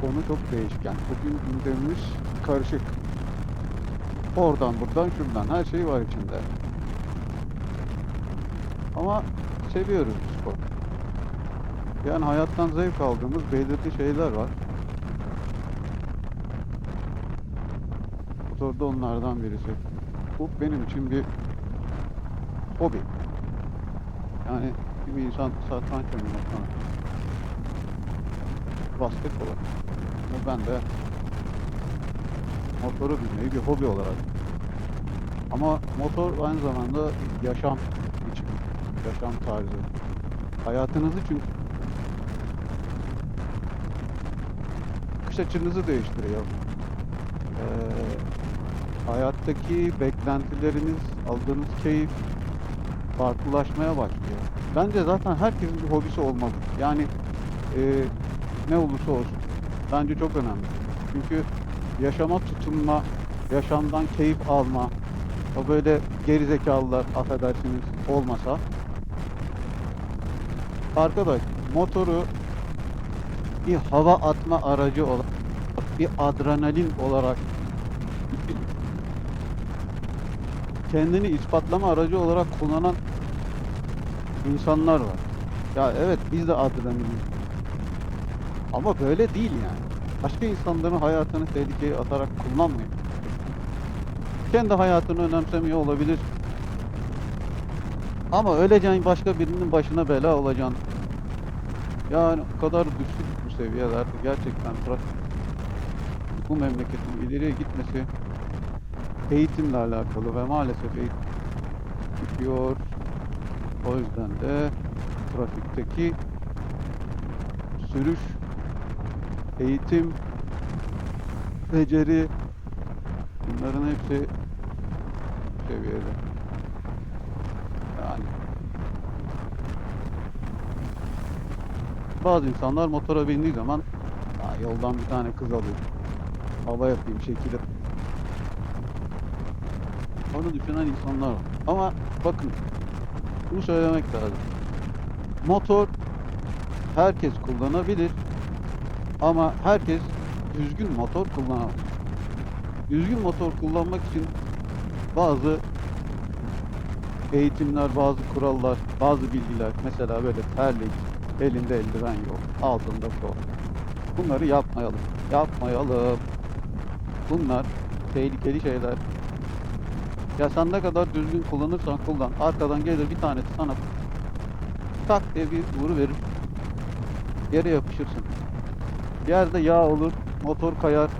konu çok değişken. Bugün gündemimiz karışık. Oradan buradan şuradan her şey var içinde. Ama seviyoruz spor. Yani hayattan zevk aldığımız belirli şeyler var. Motor da onlardan birisi. Bu benim için bir hobi. Yani bir insan satranç oynamak falan. Basketbol. Ama ben de motoru binmeyi bir hobi olarak. Ama motor aynı zamanda yaşam biçimi, yaşam tarzı. Hayatınızı çünkü bakış açınızı değiştiriyor. Ee, hayattaki beklentileriniz, aldığınız keyif farklılaşmaya başlıyor. Bence zaten herkesin bir hobisi olmalı. Yani e, ne olursa olsun. Bence çok önemli. Çünkü yaşama tutunma, yaşamdan keyif alma, o böyle gerizekalılar affedersiniz olmasa arkadaş motoru bir hava atma aracı olarak bir adrenalin olarak kendini ispatlama aracı olarak kullanan insanlar var. Ya evet biz de adrenalin. Ama böyle değil yani. Başka insanların hayatını tehlikeye atarak kullanmıyor. Kendi hayatını önemsemiyor olabilir. Ama öleceğin başka birinin başına bela olacaksın. Yani o kadar düşük bu seviyelerde gerçekten trafik bu memleketin ileriye gitmesi eğitimle alakalı ve maalesef eğitim gidiyor. O yüzden de trafikteki sürüş, eğitim, beceri bunların hepsi seviyede. Yani bazı insanlar motora bindiği zaman "Aa, yoldan bir tane kız alayım. Hava yapayım şekilde. Onu düşünen insanlar var. Ama bakın bunu söylemek lazım. Motor herkes kullanabilir ama herkes düzgün motor kullanamaz. Düzgün motor kullanmak için bazı eğitimler, bazı kurallar, bazı bilgiler, mesela böyle terlik, elinde eldiven yok, altında şort. Bunları yapmayalım. Yapmayalım. Bunlar tehlikeli şeyler. Ya sen ne kadar düzgün kullanırsan kullan. Arkadan gelir bir tanesi sana tak diye bir vuru verir. Yere yapışırsın. Yerde yağ olur, motor kayar,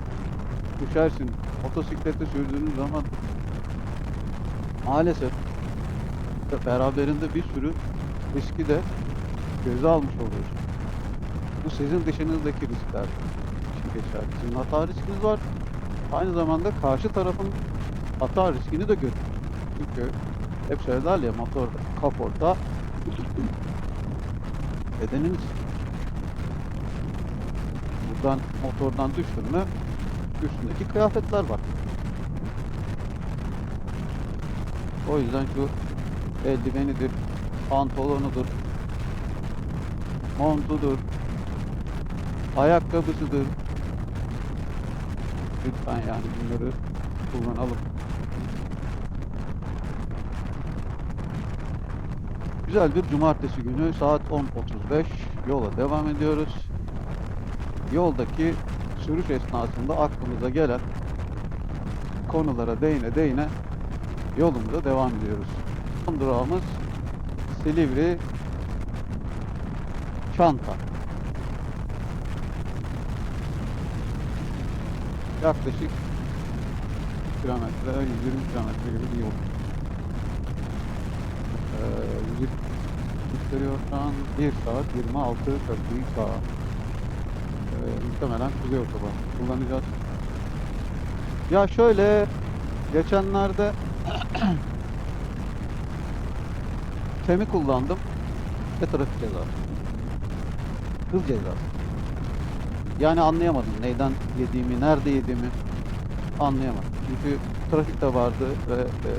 düşersin. Motosiklette sürdüğünüz zaman maalesef beraberinde bir sürü riski de göze almış oluyorsun. Bu sizin dışınızdaki riskler için geçer. Sizin hata riskiniz var. Aynı zamanda karşı tarafın hata riskini de götürür. Çünkü hep söyler ya motorda, kaporta bedeniniz. Buradan motordan düştün üstündeki kıyafetler var. O yüzden şu eldivenidir, pantolonudur, montudur, ayakkabısıdır. Lütfen yani bunları kullanalım. Güzel bir cumartesi günü saat 10.35 yola devam ediyoruz. Yoldaki sürüş esnasında aklımıza gelen konulara değine değine yolumuza devam ediyoruz. Son durağımız Silivri Çanta. Yaklaşık kilometre, 120 kilometre gibi bir yol. Ee, 120 gösteriyor şu an 1 saat 26 dakika. Ee, muhtemelen Kuzey Otoban kullanacağız. Ya şöyle geçenlerde Temi kullandım ve trafik cezası. Hız cezası. Yani anlayamadım neyden yediğimi, nerede yediğimi anlayamadım. Çünkü trafik de vardı ve e,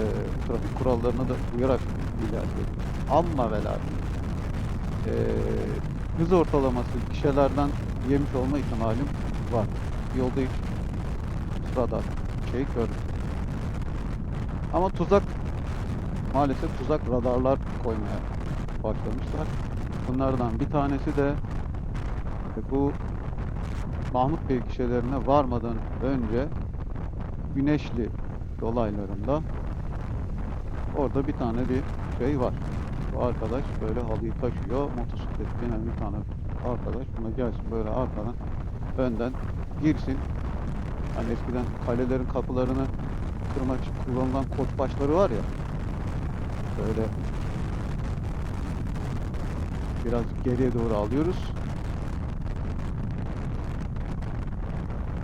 trafik kurallarına da uyarak ilerledim. Amma ve lakin e, hız ortalaması kişilerden yemiş olma ihtimalim var. Yolda hiç radar şey görmedim. Ama tuzak maalesef tuzak radarlar koymaya başlamışlar. Bunlardan bir tanesi de bu Mahmut Bey kişilerine varmadan önce Güneşli dolaylarında orada bir tane bir şey var. Bu arkadaş böyle halıyı taşıyor. Motosiklet gelen bir tane arkadaş buna gelsin böyle arkadan önden girsin. Hani eskiden kalelerin kapılarını kırmak için kullanılan koç başları var ya. Böyle biraz geriye doğru alıyoruz.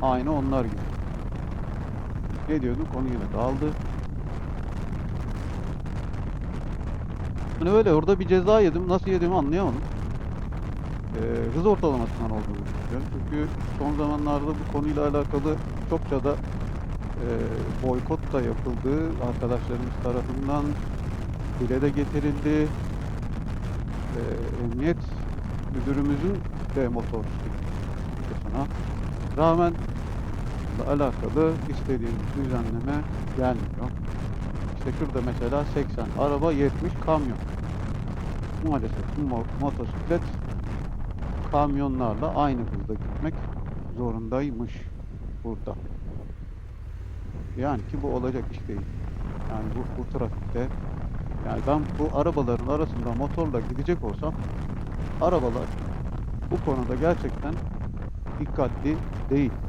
Aynı onlar gibi. Ne diyorduk? Onu yine de Hani öyle orada bir ceza yedim. Nasıl yediğimi anlayamadım. Ee, hız ortalamasından olduğunu düşünüyorum. Çünkü son zamanlarda bu konuyla alakalı çokça da e, boykot da yapıldı. Arkadaşlarımız tarafından dile de getirildi. Ee, emniyet müdürümüzün de motor kutusuna rağmen alakalı istediğimiz düzenleme gelmiyor. İşte şurada mesela 80 araba 70 kamyon. Maalesef motosiklet kamyonlarla aynı hızda gitmek zorundaymış burada. Yani ki bu olacak iş değil. Yani bu, bu trafikte yani ben bu arabaların arasında motorla gidecek olsam arabalar bu konuda gerçekten dikkatli değil.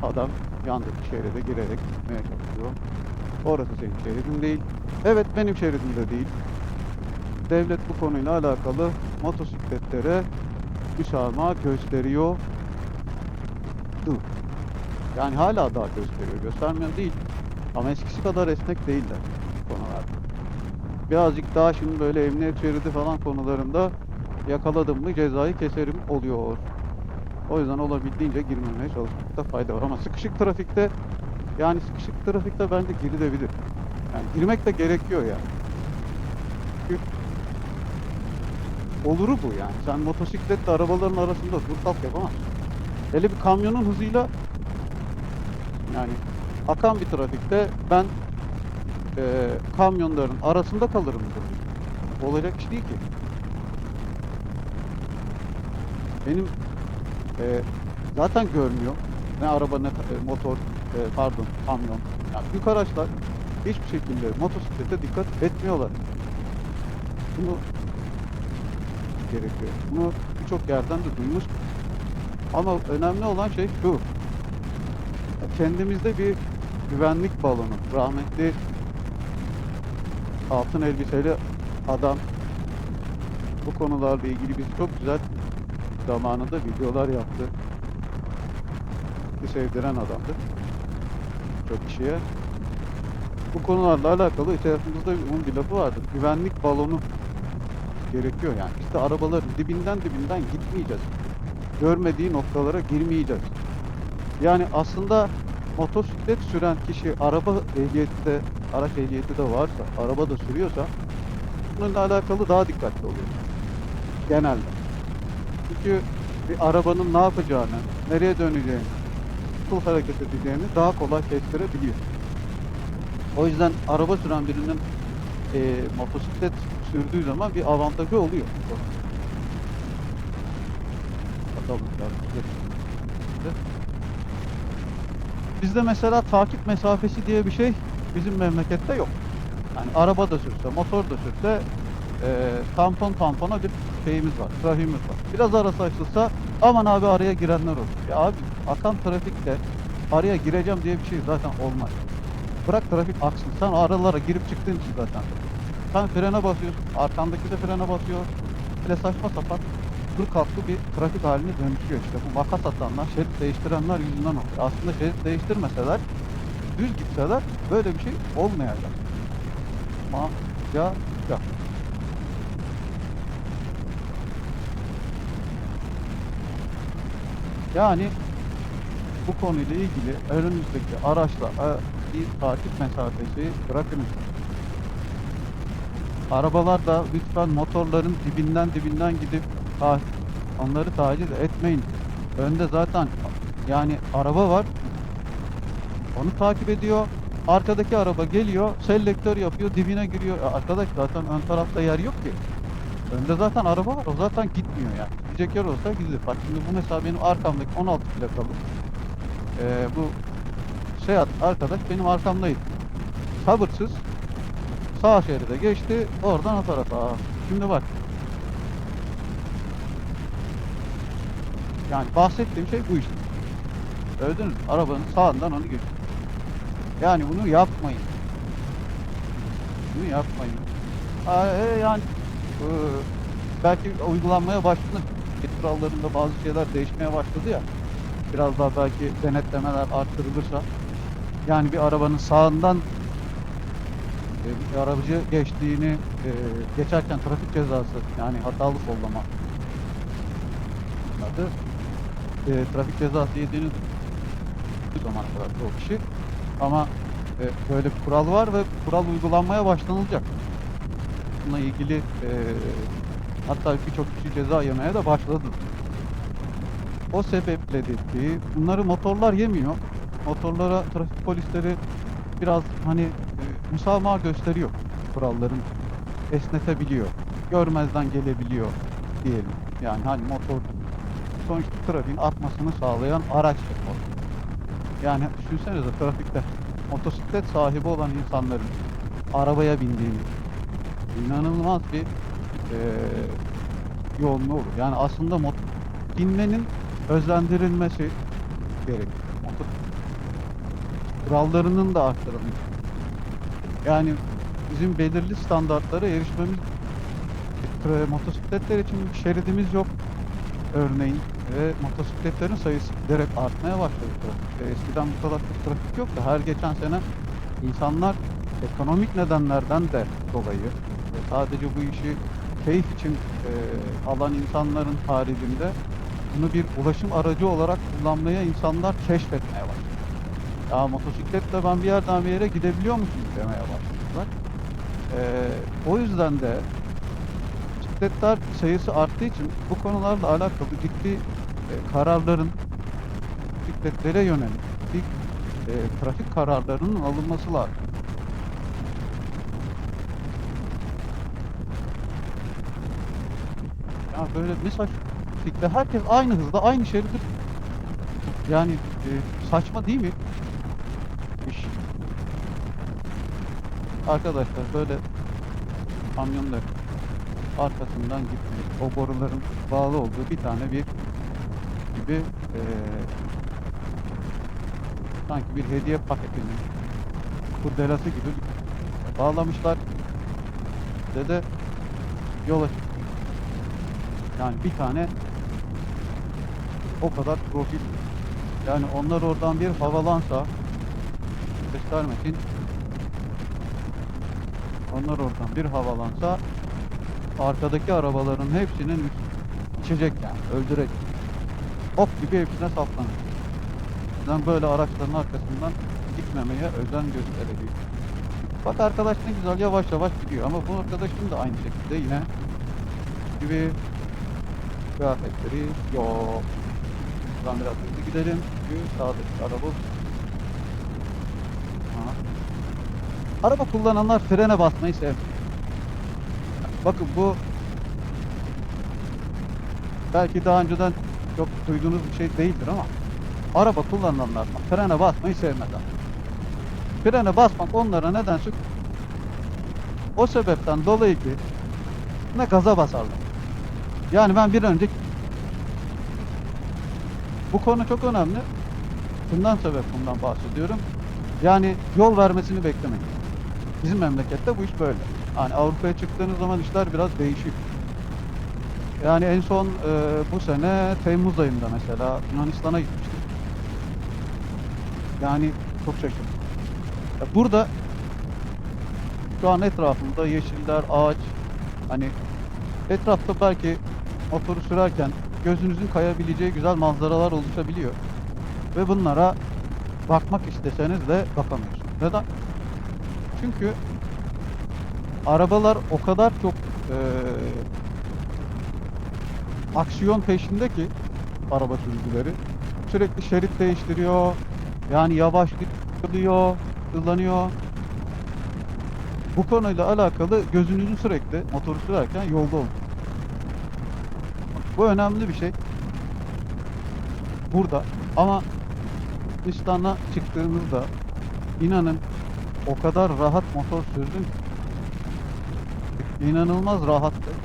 Adam yandaki şeride girerek gitmeye çalışıyor. Orası senin şeridin değil. Evet benim şeridimde değil. Devlet bu konuyla alakalı motosikletlere müsamaha gösteriyor. Dur. Yani hala daha gösteriyor. Göstermiyor değil. Ama eskisi kadar esnek değiller konularda. Birazcık daha şimdi böyle emniyet şeridi falan konularında yakaladım mı cezayı keserim oluyor. O yüzden olabildiğince girmemeye çalışmakta fayda var. Ama sıkışık trafikte yani sıkışık trafikte bence girilebilir. Yani girmek de gerekiyor yani. Çünkü oluru bu yani. Sen motosikletle arabaların arasında dur kalk yapamazsın. Hele bir kamyonun hızıyla yani akan bir trafikte ben eee, kamyonların arasında kalırım. Olacak iş değil ki. Benim eee, zaten görmüyor. Ne araba ne e, motor, e, pardon kamyon. Yani büyük araçlar hiçbir şekilde motosiklete dikkat etmiyorlar. Bunu gerekiyor. Bunu birçok yerden de duymuş. Ama önemli olan şey şu. Kendimizde bir güvenlik balonu. Rahmetli altın elbiseli adam bu konularla ilgili biz çok güzel zamanında videolar yaptı. Bir sevdiren adamdı. Çok kişiye. Bu konularla alakalı içerisinde onun bir lafı vardı. Güvenlik balonu gerekiyor yani. İşte arabaların dibinden dibinden gitmeyeceğiz. Görmediği noktalara girmeyeceğiz. Yani aslında motosiklet süren kişi araba ehliyeti de, araç ehliyeti de varsa, araba da sürüyorsa bununla alakalı daha dikkatli oluyor. Genelde. Çünkü bir arabanın ne yapacağını, nereye döneceğini, nasıl hareket edeceğini daha kolay kestirebiliyor. O yüzden araba süren birinin e, motosiklet sürdüğü zaman bir avantajı oluyor. Bakalım. Bizde mesela takip mesafesi diye bir şey bizim memlekette yok. Yani araba da sürse, motor da sürse e, tampon tampona bir şeyimiz var, trafiğimiz var. Biraz arası açılsa aman abi araya girenler olur. Ya abi akan trafikte araya gireceğim diye bir şey zaten olmaz. Bırak trafik aksın. Sen aralara girip çıktığın için zaten. Sen frene basıyorsun. Arkandaki de frene basıyor. Böyle saçma sapan dur kalktı bir trafik haline dönüşüyor işte. Bu makas atanlar, şerit değiştirenler yüzünden oluyor. Aslında şerit değiştirmeseler, düz gitseler böyle bir şey olmayacak. Ama ya ya. Yani bu konuyla ilgili önümüzdeki araçla e, bir takip mesafesi bırakınız. Arabalar da lütfen motorların dibinden dibinden gidip ta- onları taciz etmeyin. Önde zaten yani araba var. Onu takip ediyor. Arkadaki araba geliyor, selektör yapıyor, dibine giriyor. Ya arkadaş zaten ön tarafta yer yok ki. Önde zaten araba var, o zaten gitmiyor yani. Gidecek yer olsa gidilir. Bak şimdi bu mesela benim arkamdaki 16 plakalı. Ee, bu Seat arkadaş benim arkamdaydı. Sabırsız sağ şeride geçti, oradan o tarafa. Aa, Şimdi bak. Yani bahsettiğim şey bu işte. Gördünüz? Arabanın sağından onu geçti. Yani bunu yapmayın. Bunu yapmayın. Aa, e, yani e, belki uygulanmaya başladı. Etik kurallarında bazı şeyler değişmeye başladı ya. Biraz daha belki denetlemeler arttırılırsa. Yani bir arabanın sağından e, bir arabacı geçtiğini e, geçerken trafik cezası yani hatalı sollama adı e, trafik cezası yediğini bu zamana kadar çoğu kişi ama e, böyle bir kural var ve kural uygulanmaya başlanılacak. Bununla ilgili e, hatta birçok kişi ceza yemeye de başladı. O sebeple dedi bunları motorlar yemiyor. Motorlara trafik polisleri biraz hani e, müsamaha gösteriyor kuralların esnetebiliyor. Görmezden gelebiliyor diyelim. Yani hani motor sonuçta trafiğin artmasını sağlayan araçtır motor. Yani düşünsenize trafikte motosiklet sahibi olan insanların arabaya bindiğini inanılmaz bir e, yoğunluğu olur. Yani aslında mot binmenin özlendirilmesi gerekiyor. Motor kurallarının da arttırılması. Yani bizim belirli standartlara erişmemiz motosikletler için şeridimiz yok örneğin ve motosikletlerin sayısı giderek artmaya başladı trafikte. Eskiden bu kadar çok trafik yoktu. Her geçen sene insanlar ekonomik nedenlerden de dolayı sadece bu işi keyif için e, alan insanların haricinde bunu bir ulaşım aracı olarak kullanmaya insanlar keşfetmeye başladı. Ya motosikletle ben bir yerden bir yere gidebiliyor musun demeye başladılar. Ee, o yüzden de bisikletler sayısı arttığı için bu konularla alakalı ciddi e, kararların bisikletlere yönelik bir e, trafik kararlarının alınması lazım. Ya böyle mesaj bisiklet herkes aynı hızda aynı şeridi yani e, saçma değil mi? İş. Arkadaşlar böyle kamyonlar arkasından gitmeyin. O boruların bağlı olduğu bir tane bir gibi eee, sanki bir hediye paketinin kurdelası gibi bağlamışlar ve de yola çık- Yani bir tane o kadar profil yani onlar oradan bir havalansa göstermesin onlar oradan bir havalansa arkadaki arabaların hepsinin içecek yani öldürecek. Ok gibi hepsine saplanır. Ben böyle araçların arkasından gitmemeye özen gösteriliyor. Bak arkadaş güzel yavaş yavaş gidiyor ama bu arkadaşın da aynı şekilde yine gibi kıyafetleri yok. Buradan biraz hızlı gidelim. Çünkü sağdaki araba Ha. Araba kullananlar frene basmayı sevmiyor. Bakın bu belki daha önceden çok duyduğunuz bir şey değildir ama araba kullananlar frene basmayı sevmezler. Frene basmak onlara nedense o sebepten dolayı ki ne gaza basarlar. Yani ben bir önce bu konu çok önemli. Bundan sebep bundan bahsediyorum. Yani yol vermesini beklemeyin. Bizim memlekette bu iş böyle. Hani Avrupa'ya çıktığınız zaman işler biraz değişik. Yani en son e, bu sene Temmuz ayında mesela Yunanistan'a gitmiştik. Yani çok şaşırdım. Ya burada şu an etrafımda yeşiller, ağaç, hani etrafta belki motoru sürerken gözünüzün kayabileceği güzel manzaralar oluşabiliyor. Ve bunlara bakmak isteseniz de bakamıyorsunuz. Neden? Çünkü arabalar o kadar çok eee, aksiyon peşinde ki araba sürücüleri. Sürekli şerit değiştiriyor. Yani yavaş gidiyor, hızlanıyor. Bu konuyla alakalı gözünüzü sürekli motoru sürerken yolda olun. Bu önemli bir şey. Burada ama İstan'a çıktığımızda inanın o kadar rahat motor sürdüm ki. İnanılmaz rahattı.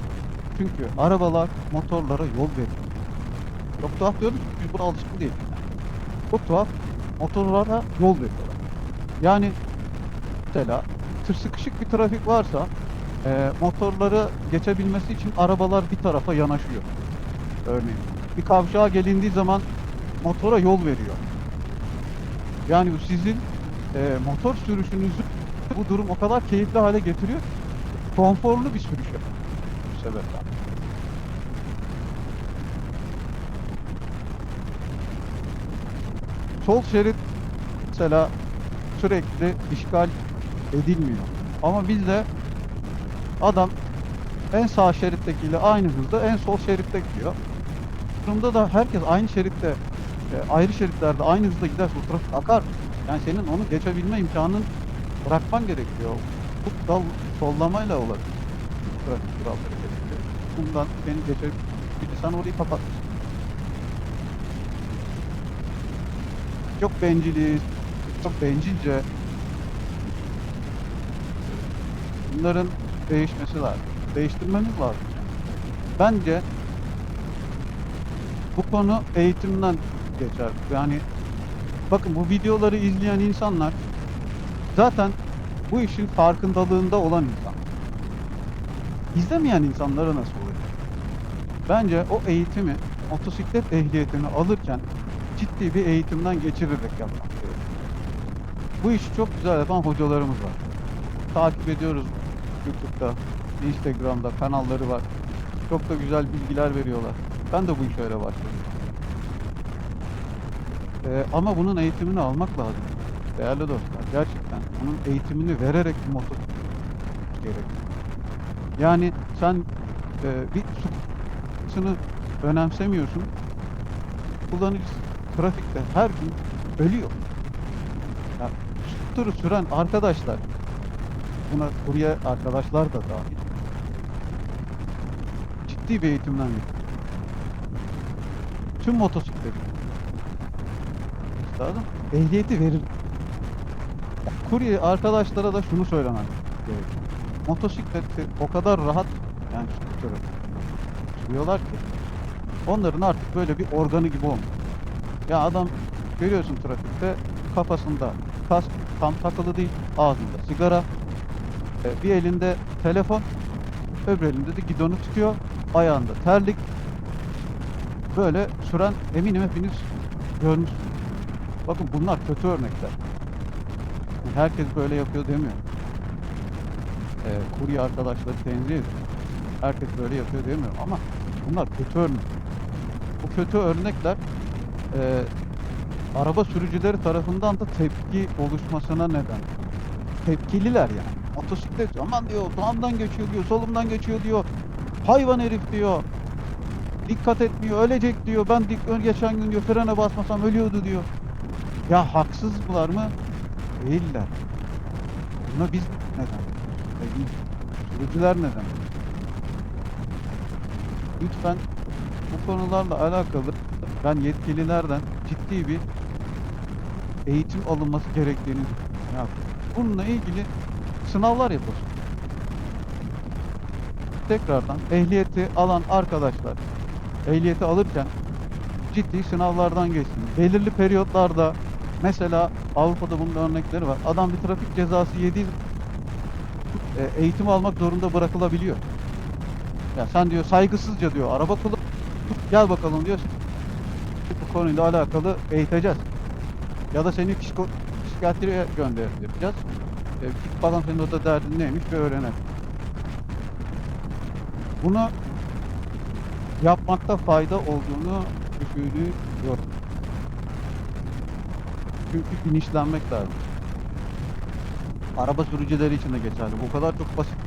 Çünkü arabalar motorlara yol veriyor. Çok tuhaf diyoruz biz buna alışkın değiliz. Çok tuhaf motorlara yol veriyorlar. Yani mesela sıkışık bir trafik varsa e, motorları geçebilmesi için arabalar bir tarafa yanaşıyor. Örneğin. Bir kavşağa gelindiği zaman motora yol veriyor. Yani bu sizin e, motor sürüşünüzü bu durum o kadar keyifli hale getiriyor. Konforlu bir sürüş yapın. Bu sebepten. Sol şerit mesela sürekli işgal edilmiyor. Ama bizde adam en sağ şerittekiyle aynı hızda en sol şeritte gidiyor. Durumda da herkes aynı şeritte e, ayrı şeritlerde aynı hızda giderse o trafik akar. Yani senin onu geçebilme imkanın bırakman gerekiyor. Bu dal sollamayla olabilir. Trafik kuralları gerekiyor. Bundan beni geçebilir. Sen orayı kapatmışsın. Çok benciliz. Çok bencilce. Bunların değişmesi lazım. Değiştirmemiz lazım. Bence bu konu eğitimden geçer. Yani bakın bu videoları izleyen insanlar zaten bu işin farkındalığında olan insan. İzlemeyen insanlara nasıl olacak? Bence o eğitimi, motosiklet ehliyetini alırken ciddi bir eğitimden geçirerek yapmak gerekiyor. Bu işi çok güzel yapan hocalarımız var. Takip ediyoruz YouTube'da, Instagram'da kanalları var. Çok da güzel bilgiler veriyorlar. Ben de bu işe öyle başladım. Ee, ama bunun eğitimini almak lazım. Değerli dostlar, gerçekten bunun eğitimini vererek bir motor gerekiyor. Yani sen e, bir suçunu önemsemiyorsun. Kullanıcı trafikte her gün ölüyor. Ya, turu süren arkadaşlar, buna kurye arkadaşlar da dahil. Ciddi bir eğitimden geçiyor. Tüm motosiklet. Üstadım, ehliyeti verir. Kurye arkadaşlara da şunu söylemem gerekiyor. Motosikleti o kadar rahat, yani scooter'ı sürüyorlar ki onların artık böyle bir organı gibi olmuş. Ya adam görüyorsun trafikte kafasında kask tam takılı değil, ağzında sigara, e, bir elinde telefon, öbür elinde de gidonu tutuyor, ayağında terlik. Böyle süren eminim hepiniz görmüşsünüz. Bakın bunlar kötü örnekler. Herkes böyle yapıyor demiyor. E, kurye arkadaşları tenzih ediyor. Herkes böyle yapıyor demiyor ama bunlar kötü örnek. Bu kötü örnekler e, araba sürücüleri tarafından da tepki oluşmasına neden. Tepkililer yani. Motosiklet aman diyor sağımdan geçiyor diyor, solumdan geçiyor diyor. Hayvan herif diyor. Dikkat etmiyor, ölecek diyor. Ben dik geçen gün diyor frene basmasam ölüyordu diyor. Ya haksızlar mı? Değiller. Buna biz neden? Değil. Sürücüler neden? Lütfen bu konularla alakalı ben yetkililerden ciddi bir eğitim alınması gerektiğini düşünüyorum. Bununla ilgili sınavlar yapılsın. Tekrardan ehliyeti alan arkadaşlar ehliyeti alırken ciddi sınavlardan geçsin. Belirli periyotlarda mesela Avrupa'da bunun örnekleri var. Adam bir trafik cezası yediği e, eğitim almak zorunda bırakılabiliyor. Ya sen diyor saygısızca diyor araba kullan gel bakalım diyor bu konuyla alakalı eğiteceğiz. Ya da seni psiko, psikiyatriye göndereceğiz. E, git bakalım senin orada derdin neymiş bir öğrenelim. Bunu yapmakta fayda olduğunu düşünüyorum. Çünkü bilinçlenmek lazım. Araba sürücüleri için de geçerli. Bu kadar çok basit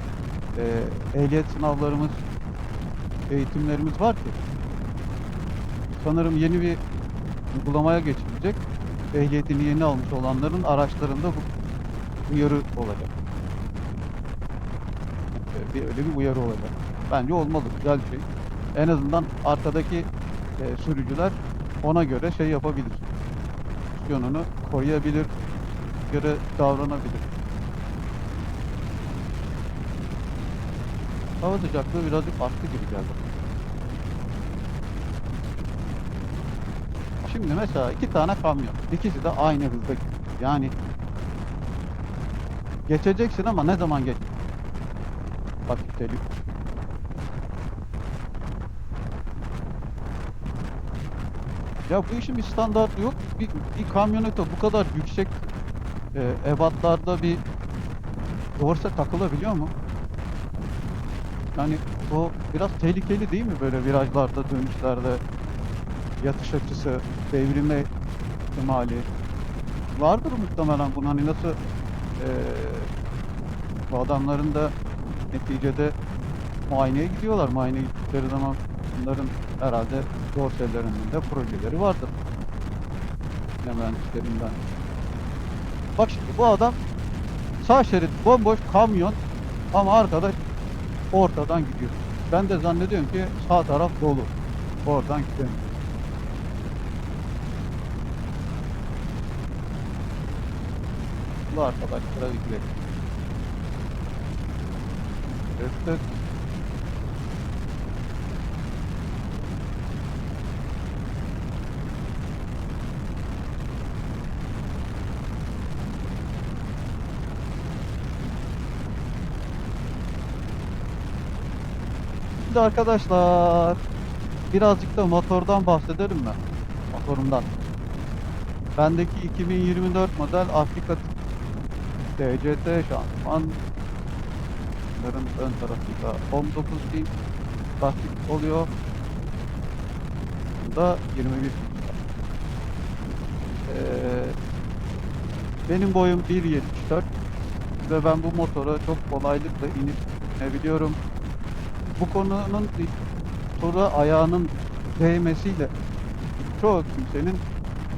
e, ehliyet sınavlarımız, eğitimlerimiz var ki sanırım yeni bir uygulamaya geçilecek. Ehliyetini yeni almış olanların araçlarında bu uyarı olacak. Ee, Bir, öyle bir uyarı olacak. Bence olmalı. Güzel bir şey. En azından arkadaki e, sürücüler ona göre şey yapabilir. Yönünü koruyabilir. Göre davranabilir. Hava sıcaklığı birazcık arttı gibi geldi. Şimdi mesela iki tane kamyon. İkisi de aynı hızda. Yani geçeceksin ama ne zaman geç? Bak geliyor. Ya bu işin bir standartı yok. Bir, bir kamyonete bu kadar yüksek e, ebatlarda bir dorse takılabiliyor mu? Yani o biraz tehlikeli değil mi böyle virajlarda, dönüşlerde yatış açısı, devrilme ihtimali vardır muhtemelen bunun hani nasıl eee, bu adamların da neticede muayeneye gidiyorlar. Muayeneye gittikleri zaman bunların herhalde dorselerinin de projeleri vardır. Mühendislerinden. Bak şimdi bu adam sağ şerit bomboş kamyon ama arkadaş ortadan gidiyor. Ben de zannediyorum ki sağ taraf dolu. Oradan gidemiyor. Bu arkadaşlara ilgilen. Evet, evet. Şimdi arkadaşlar birazcık da motordan bahsedelim mi? Motorumdan. Bendeki 2024 model Afrika DCT şanzıman. Bunların ön tarafında 19 bin lastik oluyor. Bunda 21 bin. Ee, benim boyum 1.74 ve ben bu motora çok kolaylıkla inip binebiliyorum. Bu konunun motora ayağının değmesiyle çoğu kimsenin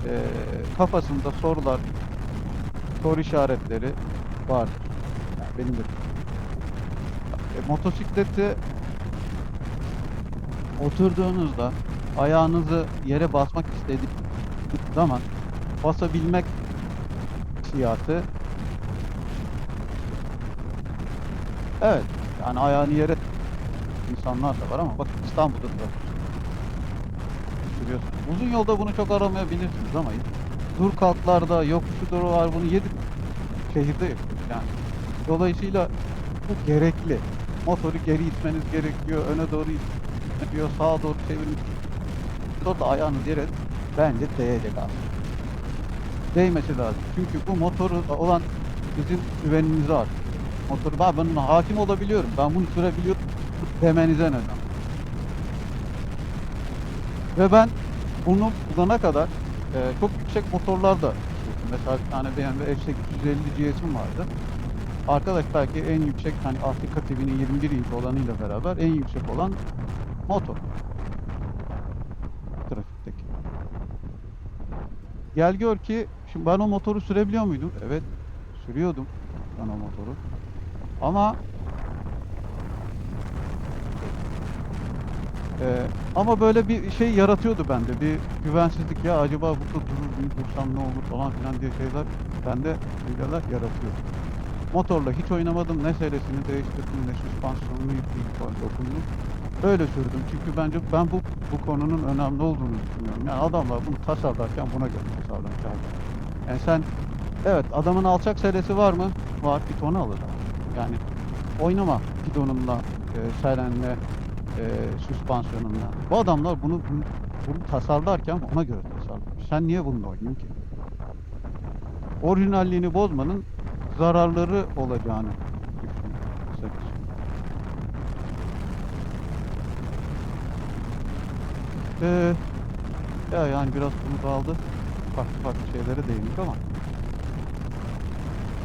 eee, kafasında sorular, soru işaretleri vardır. Yani benim de. E, motosiklete oturduğunuzda ayağınızı yere basmak istediğiniz zaman basabilmek hissiyatı evet yani ayağını yere insanlar da var ama bak İstanbul'da da sürüyorsun. Uzun yolda bunu çok aramayabilirsiniz ama dur kalklarda yokuşu doğru var bunu yedi şehirde yapıyoruz yani. Dolayısıyla bu gerekli. Motoru geri itmeniz gerekiyor, öne doğru itmeniyor, sağa doğru çevirmek. Orada ayağınız yere bence değecek aslında. Değmesi lazım. Çünkü bu motoru olan sizin güveninizi artırıyor. Motoru ben buna hakim olabiliyorum, ben bunu sürebiliyorum demenize neden. Ve ben bunu bulana kadar e, çok yüksek motorlar da sürdüm. Mesela bir tane BMW F850 GS'im vardı. Arkadaş belki en yüksek hani Afrika TV'nin 21 inç olanıyla beraber en yüksek olan motor. Trafikteki. Gel gör ki şimdi ben o motoru sürebiliyor muydum? Evet sürüyordum ben o motoru. Ama Ee, ama böyle bir şey yaratıyordu bende. Bir güvensizlik ya acaba burada durur muyum, dursam ne olur falan filan diye şeyler bende şeyler yaratıyor. Motorla hiç oynamadım. Ne seresini değiştirdim, ne süspansiyonunu yükleyip dokundum. Öyle sürdüm. Çünkü bence ben bu bu konunun önemli olduğunu düşünüyorum. Yani adamlar bunu tasarlarken buna göre tasarlamışlar. Yani sen evet adamın alçak seresi var mı? Var. Git onu alır. Yani oynama gidonunla, e, serenle, e, süspansiyonunla. Bu adamlar bunu, bunu, bunu tasarlarken ona göre tasarlamış. Sen niye bununla oynuyorsun ki? Orijinalliğini bozmanın zararları olacağını düşünüyorum. Ee, ya yani biraz konu dağıldı. Farklı farklı şeylere değindik ama